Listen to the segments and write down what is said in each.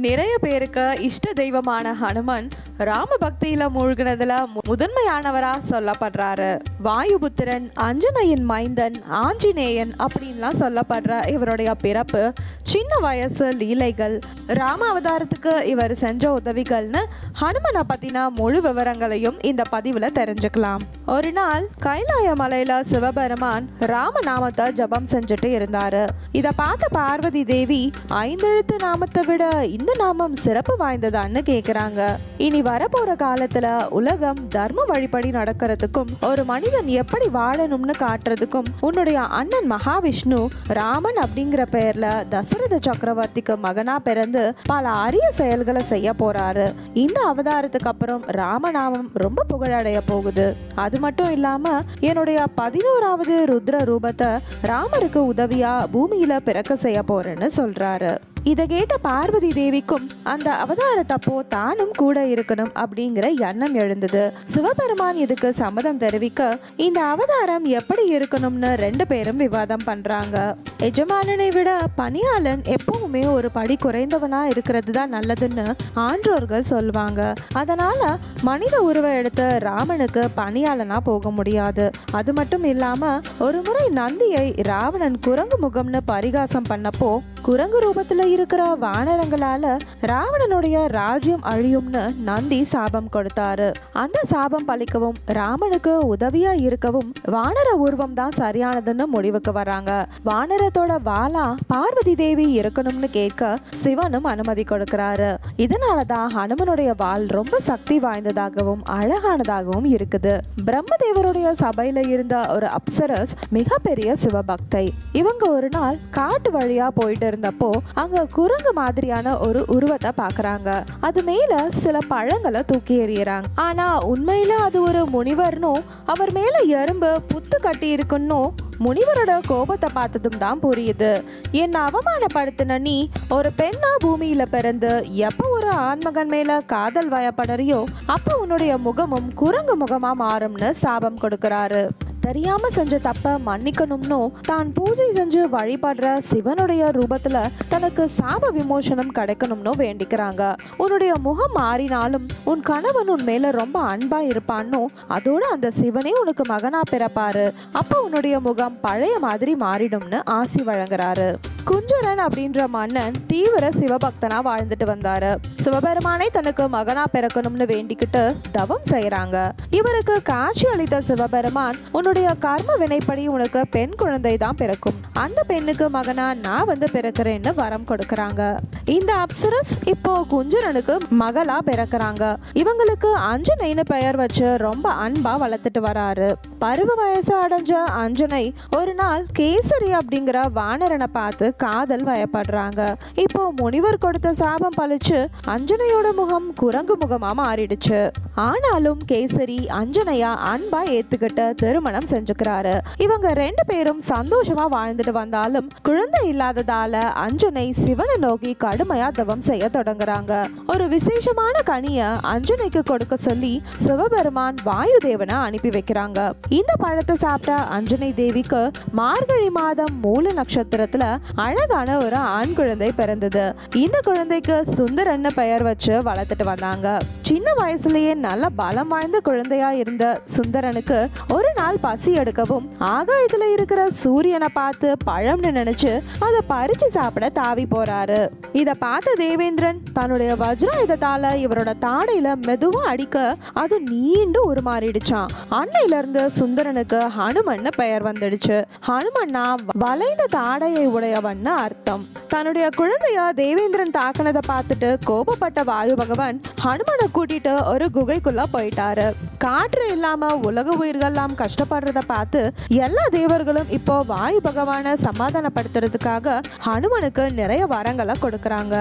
நிறைய பேருக்கு இஷ்ட தெய்வமான ஹனுமன் ராம பக்தியில மூழ்கினதுல மு- முதன்மையானவரா சொல்லப்படுறாரு. வாயுபுத்திரன் அஞ்சனையின் மைந்தன் ஆஞ்சநேயன் அப்படின்லாம் சொல்லப்படுற இவருடைய பிறப்பு சின்ன வயசு லீலைகள். ராம அவதாரத்துக்கு இவர் செஞ்ச உதவிகள்னு ஹனுமனை பத்தின முழு விவரங்களையும் இந்த பதிவுல தெரிஞ்சுக்கலாம். ஒரு நாள் கைலாய மலையில சிவபெருமான் ராம நாமத்தை ஜபம் செஞ்சுட்டு இருந்தாரு. இதை பார்த்த பார்வதி தேவி ஐந்தெழுத்து நாமத்தை விட இந்த நாமம் சிறப்பு வாய்ந்ததான்னு கேக்குறாங்க. இனி வரப்போற காலத்துல உலகம் தர்ம வழிபடி நடக்கிறதுக்கும் ஒரு மனிதன் எப்படி வாழணும்னு காட்டுறதுக்கும் உன்னுடைய அண்ணன் மகாவிஷ்ணு ராமன் அப்படிங்கிற பெயர்ல தசரத சக்கரவர்த்திக்கு மகனா பிறந்து பல அரிய செயல்களை செய்ய போறாரு. இந்த அவதாரத்துக்கு அப்புறம் ராமநாமம் ரொம்ப புகழடைய போகுது. அது மட்டும் இல்லாம என்னுடைய பதினோராவது ருத்ர ரூபத்தை ராமருக்கு உதவியா பூமியில பிறக்க செய்ய போறேன்னு சொல்றாரு. இதை கேட்ட பார்வதி தேவிக்கும் அந்த அவதாரத்தப்போ தானும் கூட இருக்கணும் அப்படிங்கிற எண்ணம் எழுந்தது. சிவபெருமான் இதுக்கு சம்மதம் தெரிவிக்க இந்த அவதாரம் எப்படி இருக்கணும்னு ரெண்டு பேரும் விவாதம் பண்றாங்க. எஜமானனை விட பணியாளன் எப்பவுமே ஒரு படி குறைந்தவனா இருக்கிறது தான் நல்லதுன்னு ஆன்றோர்கள் சொல்லுவாங்க. அதனால மனித உருவ எடுத்த ராமனுக்கு பணியாளனா போக முடியாது. அது மட்டும் இல்லாம ஒரு முறை நந்தியை ராவணன் குரங்கு முகம்னு பரிகாசம் பண்ணப்போ குரங்கு ரூபத்துல இருக்கிற வானரங்களால ராவணனுடைய ராஜ்யம் அழியும்னு நந்தி சாபம் கொடுத்தாரு. அந்த சாபம் பழிக்கவும் ராமனுக்கு உதவியா இருக்கவும் வானர உருவம் தான் சரியானதுன்னு முடிவுக்கு வராங்க வானரத்தோட வாளா பார்வதி தேவி இருக்கணும் இருக்கணும்னு கேட்க சிவனும் அனுமதி கொடுக்கிறாரு. இதனாலதான் ஹனுமனுடைய வாள் ரொம்ப சக்தி வாய்ந்ததாகவும் அழகானதாகவும் இருக்குது. பிரம்மதேவருடைய சபையில இருந்த ஒரு அப்சரஸ் மிகப்பெரிய சிவபக்தை. இவங்க ஒரு நாள் காட்டு வழியா போயிட்டு இருந்தப்போ அங்க குரங்கு மாதிரியான ஒரு உருவத்தை பாக்குறாங்க. அது மேல சில பழங்களை தூக்கி எறியறாங்க ஆனா உண்மையில அது ஒரு முனிவர்னும் அவர் மேல எறும்பு புத்து கட்டி இருக்குன்னும் முனிவரோட கோபத்தை பார்த்ததும் தான் புரியுது. என்னை அவமானப்படுத்தின நீ ஒரு பெண்ணா பூமியில பிறந்து எப்போ ஒரு ஆண்மகன் மேல காதல் வயப்படறியோ அப்போ உன்னுடைய முகமும் குரங்கு முகமா மாறும்னு சாபம் கொடுக்கிறாரு. தெரியாம செஞ்ச தப்ப மன்னிக்கணும்னு தான் பூஜை செஞ்சு வழிபடுற சிவனுடைய ரூபத்துல தனக்கு சாப விமோசனம் கிடைக்கணும்னு வேண்டிக்கிறாங்க. உன்னுடைய முகம் மாறினாலும் உன் கணவன் உன் மேல ரொம்ப அன்பா இருப்பான்னு அதோட அந்த சிவனே உனக்கு மகனா பிறப்பாரு. அப்போ உன்னுடைய முகம் பழைய மாதிரி மாறிடும்னு ஆசி வழங்குறாரு. குஞ்சரன் அப்படின்ற மன்னன் தீவிர சிவபக்தனா வாழ்ந்துட்டு வந்தாரு. சிவபெருமானை தனக்கு மகனா பிறக்கணும்னு வேண்டிக்கிட்டு தவம் செய்யறாங்க இவருக்கு காட்சி அளித்த சிவபெருமான் உன்னுடைய கர்ம வினைப்படி உனக்கு பெண் குழந்தை தான் பிறக்கும். அந்த பெண்ணுக்கு மகனா நான் வந்து பிறக்கிறேன்னு வரம் கொடுக்கறாங்க. இந்த அப்சரஸ் இப்போ குஞ்சரனுக்கு மகளா பிறக்கறாங்க. இவங்களுக்கு அஞ்சனைன்னு பெயர் வச்சு ரொம்ப அன்பா வளர்த்துட்டு வராரு. பருவ வயசு அடைஞ்ச அஞ்சனை ஒரு நாள் கேசரி அப்படிங்கிற வானரனை பார்த்து காதல் வயப்படுறாங்க. இப்போ முனிவர் கொடுத்த சாபம் பழிச்சு அஞ்சனையோட முகம் குரங்கு முகமா மாறிடுச்சு. ஆனாலும் கேசரி அஞ்சனையா அன்பா ஏத்துக்கிட்டு திருமணம் செஞ்சுக்கிறாரு. இவங்க ரெண்டு பேரும் சந்தோஷமா வாழ்ந்துட்டு வந்தாலும் குழந்தை இல்லாததால அஞ்சனை சிவனை நோக்கி கடுமையா தவம் செய்ய தொடங்குறாங்க. ஒரு விசேஷமான கனிய அஞ்சனைக்கு கொடுக்க சொல்லி சிவபெருமான் வாயு தேவனை அனுப்பி வைக்கிறாங்க. இந்த பழத்தை சாப்பிட்ட அஞ்சனை தேவிக்கு மார்கழி மாதம் மூல நட்சத்திரத்துல அழகான ஒரு ஆண் குழந்தை பிறந்தது. இந்த குழந்தைக்கு சுந்தரன்னு பெயர் வச்சு வளர்த்துட்டு வந்தாங்க. சின்ன வயசுலயே நல்ல பலம் வாய்ந்த குழந்தையா இருந்த சுந்தரனுக்கு ஒரு நாள் பசி எடுக்கவும் ஆகாயத்துல இருக்கிற சூரியனை பார்த்து பழம்னு நினைச்சு அதை பறிச்சு சாப்பிட தாவி போறாரு. இத பார்த்த தேவேந்திரன் தன்னுடைய வஜ்ராயுதத்தால இவரோட தாடையில மெதுவா அடிக்க அது நீண்டு உருமாறிடுச்சான் அன்னையில இருந்து சுந்தரனுக்கு ஹனுமன்னு பெயர் வந்துடுச்சு. ஹனுமன்னா வளைந்த தாடையை உடையவன்னு அர்த்தம். தன்னுடைய குழந்தைய தேவேந்திரன் தாக்குனதை பார்த்துட்டு கோபப்பட்ட வாயு பகவான் ஹனுமனை கூட்டிட்டு ஒரு குகைக்குள்ள போயிட்டாரு. காற்று இல்லாம உலக உயிர்கள்லாம் கஷ்டப்படுறத பார்த்து எல்லா தேவர்களும் இப்போ வாயு பகவானை சமாதானப்படுத்துறதுக்காக ஹனுமனுக்கு நிறைய வரங்களை கொடுக்கறாங்க.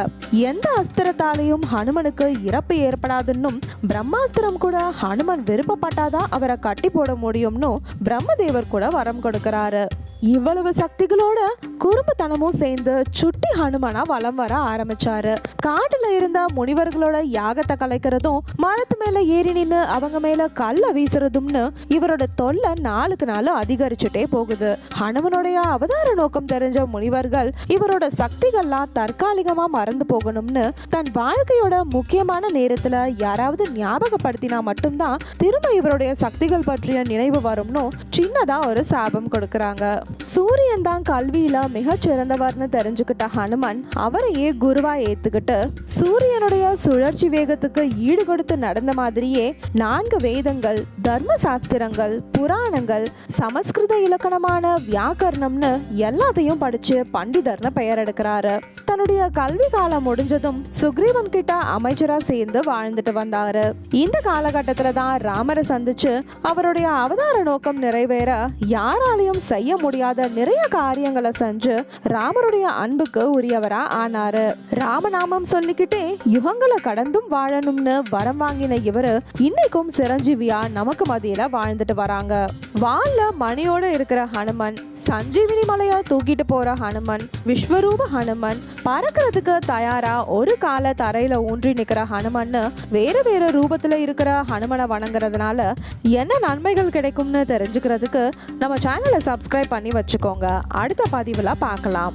எந்த அஸ்திரத்தாலையும் ஹனுமனுக்கு இறப்பு ஏற்படாதுன்னும் பிரம்மாஸ்திரம் கூட ஹனுமன் விருப்பப்பட்டாதான் அவரை கட்டி போட முடியும். முடியும்னு பிரம்மதேவர் கூட வரம் கொடுக்கறாரு. இவ்வளவு சக்திகளோட குறும்புத்தனமும் சேர்ந்து சுட்டி ஹனுமனா வலம் வர ஆரம்பிச்சாரு. காட்டுல இருந்த முனிவர்களோட யாகத்தை கலைக்கிறதும் மரத்து மேல ஏறி நின்று அவங்க மேல கல்ல வீசுறதும்னு இவரோட தொல்லை நாளுக்கு நாள் அதிகரிச்சுட்டே போகுது. ஹனுமனுடைய அவதார நோக்கம் தெரிஞ்ச முனிவர்கள் இவரோட சக்திகள்லாம் தற்காலிகமா மறந்து போகணும்னு தன் வாழ்க்கையோட முக்கியமான நேரத்துல யாராவது ஞாபகப்படுத்தினா மட்டும்தான் திரும்ப இவருடைய சக்திகள் பற்றிய நினைவு வரும்னு சின்னதா ஒரு சாபம் கொடுக்கறாங்க. சூரியன் தான் கல்வியில மிகச்சிறந்தவர்னு தெரிஞ்சுக்கிட்ட ஹனுமன் அவரையே குருவா ஏத்துக்கிட்டு சூரியனுடைய சுழற்சி வேகத்துக்கு ஈடுகொடுத்து நடந்த மாதிரியே நான்கு வேதங்கள் தர்ம சாஸ்திரங்கள் புராணங்கள் சமஸ்கிருத இலக்கணமான வியாக்கரணம்னு எல்லாத்தையும் படிச்சு பண்டிதர்னு பெயர் எடுக்கிறாரு. தன்னுடைய கல்வி காலம் முடிஞ்சதும் சுக்ரீவன் கிட்ட அமைச்சரா சேர்ந்து வாழ்ந்துட்டு வந்தாரு. இந்த காலகட்டத்துல தான் ராமரை சந்திச்சு அவருடைய அவதார நோக்கம் நிறைவேற யாராலையும் செய்ய முடியாத நிறைய காரியங்களை செஞ்சு ராமருடைய அன்புக்கு உரியவரா ஆனாரு. ராமநாமம் சொல்லிக்கிட்டே யுகங்களை கடந்தும் வாழணும்னு வரம் வாங்கின இவரு இன்னைக்கும் சிரஞ்சீவியா நமக்கு மதியில வாழ்ந்துட்டு வராங்க. வால்ல மணியோட இருக்கிற ஹனுமன் சஞ்சீவினி மலையா தூக்கிட்டு போற ஹனுமன் விஸ்வரூப ஹனுமன் பறக்கிறதுக்கு தயாரா? ஒரு கால தரையில ஊன்றி நிக்கிற ஹனுமன் வேற வேற ரூபத்துல இருக்கிற ஹனுமனை வணங்குறதுனால என்ன நன்மைகள் கிடைக்கும்னு தெரிஞ்சுக்கிறதுக்கு நம்ம சேனலை சப்ஸ்கிரைப் பண்ணி வச்சுக்கோங்க. அடுத்த பதிவில் பார்க்கலாம்.